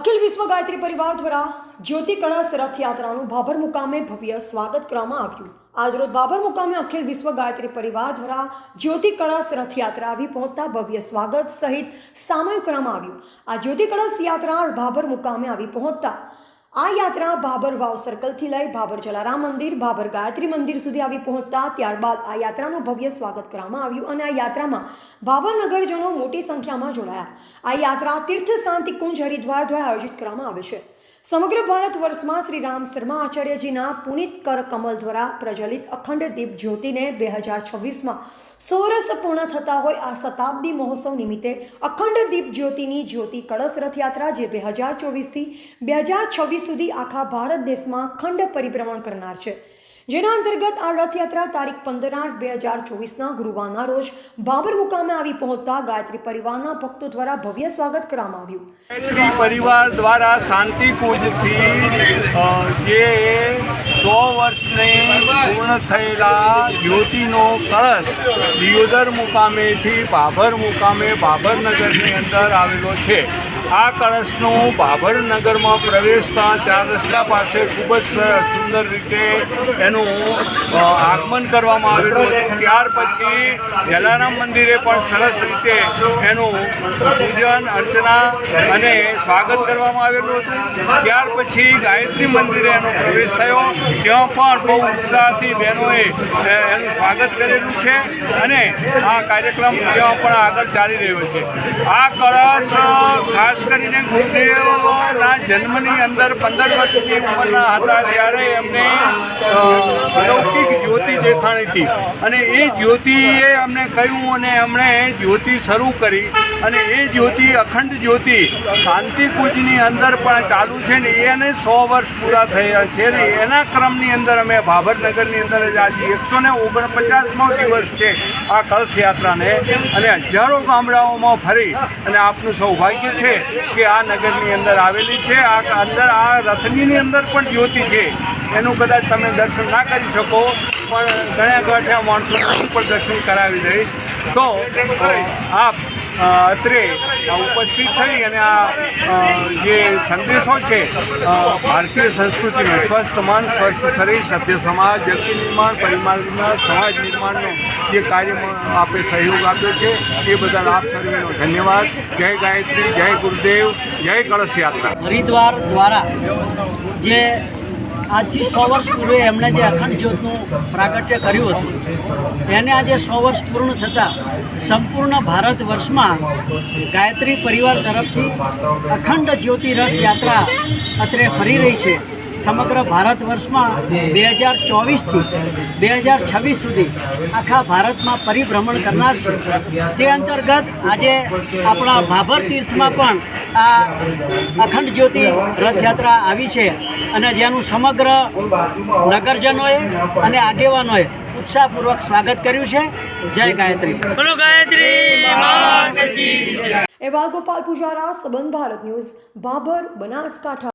અખિલ વિશ્વ ગાયત્રી પરિવાર દ્વારા જ્યોતિ કળશ રથયાત્રાનું ભાભર મુકામે ભવ્ય સ્વાગત કરવામાં આવ્યું. આજરોજ ભાભર મુકામે અખિલ વિશ્વ ગાયત્રી પરિવાર દ્વારા જ્યોતિ કળશ રથયાત્રા આવી પહોંચતા ભવ્ય સ્વાગત સહિત સામયિક કરવામાં આવ્યું. આ જ્યોતિ કળશ યાત્રા ભાભર મુકામે આવી પહોંચતા આ યાત્રા ભાભર વાવ સર્કલથી લઈ ભાભર જલારામ મંદિર ભાભર ગાયત્રી મંદિર સુધી આવી પહોંચતા ત્યારબાદ આ યાત્રાનું ભવ્ય સ્વાગત કરવામાં આવ્યું અને આ યાત્રામાં ભાભર નગરજનો મોટી સંખ્યામાં જોડાયા. આ યાત્રા તીર્થ શાંતિ કુંજ હરિદ્વાર દ્વારા આયોજિત કરવામાં આવે છે. સમગ્ર ભારત વર્ષમાં શ્રી રામ શર્મા આચાર્યજીના પુનિત કર કમલ દ્વારા પ્રજલિત અખંડ દીપ જ્યોતિને બે હજાર છવ્વીસમાં સો પૂર્ણ થતા હોય આ શતાબ્દી મહોત્સવ નિમિત્તે અખંડ દીપ જ્યોતિની જ્યોતિ કળશ રથયાત્રા જે બે હજાર ચોવીસથી બે હજાર છવ્વીસ સુધી આખા ભારત દેશમાં ખંડ પરિભ્રમણ કરનાર છે. જેના અંતર્ગત આ રથયાત્રા તારીખ પંદર આઠ બે હજાર ચોવીસના ગુરુવારના રોજ બાબર મુકામે આવી પહોંચતા ગાયત્રી પરિવારના ભક્તો દ્વારા ભવ્ય સ્વાગત કરવામાં આવ્યું. ગાયત્રી પરિવાર દ્વારા શાંતિ કુંજથી જે સો વર્ષની પૂર્ણ થયેલા જ્યોતિનો કળશ દિયોદર મુકામેથી બાભર મુકામે બાબરનગરની અંદર આવેલો છે. આ કળશનો બાબરનગરમાં પ્રવેશતા ચાર રસ્તા પાસે ખૂબ જ સુંદર રીતે એનું આગમન કરવામાં આવેલું હતું. ત્યાર પછી જલારામ મંદિરે પણ સરસ રીતે એનું પૂજન, અર્ચના અને સ્વાગત કરવામાં આવેલું હતું. ત્યાર પછી ગાયત્રી મંદિરે એનો પ્રવેશ થયો. ત્યાં પણ બહુ ઉત્સાહથી બહેનોએ એનું સ્વાગત કરેલું છે અને આ કાર્યક્રમ ત્યાં પણ આગળ ચાલી રહ્યો છે. આ કળશ, ખાસ કરીને ગુરુદેવના જન્મની અંદર પંદર વર્ષની ઉંમરના હતા, ત્યારે એમને અ, લૌકિક જ્યોતિ દેખાણી હતી. અને એ જ્યોતિએ અમને કહ્યું અને એમણે જ્યોતિ શરૂ કરી. અને એ જ્યોતિ અખંડ જ્યોતિ શાંતિકુંજની અંદર પણ ચાલુ છે ને એને સો વર્ષ પૂરા થયા છે ને એના ક્રમની અંદર અમે ભાભરનગરની અંદર જ આજે એકસો ને ઓગણપચાસમો દિવસ છે આ કળશ યાત્રાને. અને હજારો ગામડાઓમાં ફરી અને આપનું સૌભાગ્ય છે કે આ નગરની અંદર આવેલી છે. આ અંદર આ રથની અંદર પણ જ્યોતિ છે. એનું કદાચ તમે દર્શન ના કરી શકો, પણ ઘણા ગાંઠ્યા માણસોને પણ દર્શન કરાવી દઈશ. તો આપ અત્રે ઉપસ્થિત થઈ અને આ જે સંદેશો છે ભારતીય સંસ્કૃતિનો સ્વસ્થ મન, સ્વસ્થ શરીર, સભ્ય સમાજ, વ્યક્તિ નિર્માણ, પરિવાર સમાજ નિર્માણનો જે કાર્યમાં આપે સહયોગ આપ્યો છે, એ બદલ આપ સર્વેનો ધન્યવાદ. જય ગાયત્રી, જય ગુરુદેવ, જય કળશ યાત્રા. હરિદ્વાર દ્વારા જે આજથી સો વર્ષ પૂર્વે એમણે જે અખંડ જ્યોતનું પ્રાગટ્ય કર્યું હતું એને આજે સો વર્ષ પૂર્ણ થતાં સંપૂર્ણ ભારત વર્ષમાં ગાયત્રી પરિવાર તરફથી અખંડ જ્યોતિ રથ યાત્રા અત્રે ફરી રહી છે. સમગ્ર ભારત વર્ષમાં બે હજાર ચોવીસથી બે હજાર છવ્વીસ સુધી આખા ભારતમાં પરિભ્રમણ કરનાર છે. તે અંતર્ગત આજે આપણા ભાભર તીર્થમાં પણ આ અખંડ જ્યોતિ રથયાત્રા આવી છે અને જેનું સમગ્ર નગરજનોએ અને આગેવાનોએ ઉત્સાહપૂર્વક સ્વાગત કર્યું છે. જય ગાયત્રી. બોલો ગાયત્રી એવા ગોપાલ પુજારા સબંધ ભારત ન્યૂઝ ભાભર બનાસકાંઠા.